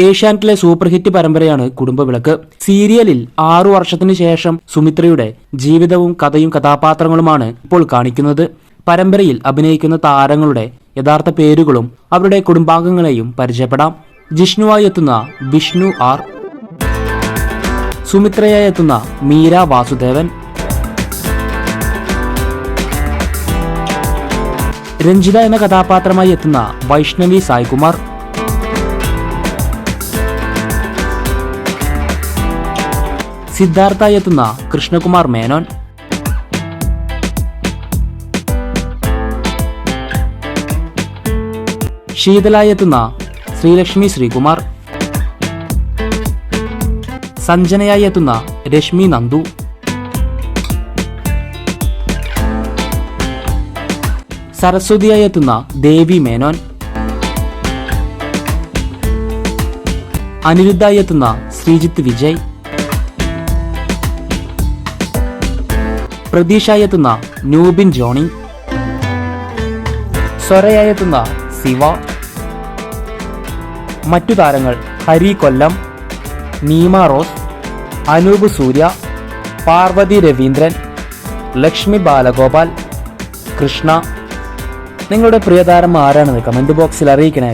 ഏഷ്യാനെറ്റിലെ super hit പരമ്പരയാണ് Kudumbavilakku. സീരിയലിൽ ആറു വർഷത്തിനു ശേഷം സുമിത്രയുടെ ജീവിതവും കഥയും കഥാപാത്രങ്ങളുമാണ് ഇപ്പോൾ കാണിക്കുന്നത്. പരമ്പരയിൽ അഭിനയിക്കുന്ന താരങ്ങളുടെ യഥാർത്ഥ പേരുകളും അവരുടെ കുടുംബാംഗങ്ങളെയും പരിചയപ്പെടാം. ജിഷ്ണുവായി എത്തുന്ന വിഷ്ണു ആർ. സുമിത്രയായി എത്തുന്ന മീര വാസുദേവൻ. രഞ്ജിത എന്ന കഥാപാത്രമായി എത്തുന്ന വൈഷ്ണവി സായ്കുമാർ. സിദ്ധാർത്ഥായി എത്തുന്ന കൃഷ്ണകുമാർ മേനോൻ. ശീതലായി എത്തുന്ന ശ്രീലക്ഷ്മി ശ്രീകുമാർ. സഞ്ജനയായി എത്തുന്ന രശ്മി നന്ദു. സരസ്വതിയായി എത്തുന്ന ദേവി മേനോൻ. അനിരുദ്ധായി എത്തുന്ന ശ്രീജിത്ത് വിജയ്. പ്രതീഷായി എത്തുന്ന നൂബിൻ ജോണി. സ്വരയായി എത്തുന്ന ശിവ മറ്റു താരങ്ങൾ ഹരി കൊല്ലം നീമ റോസ് അനൂപ് സൂര്യ പാർവതി രവീന്ദ്രൻ ലക്ഷ്മി ബാലഗോപാൽ കൃഷ്ണ. നിങ്ങളുടെ പ്രിയതാരം ആരാണെന്ന് കമന്റ് ബോക്സിൽ അറിയിക്കണേ.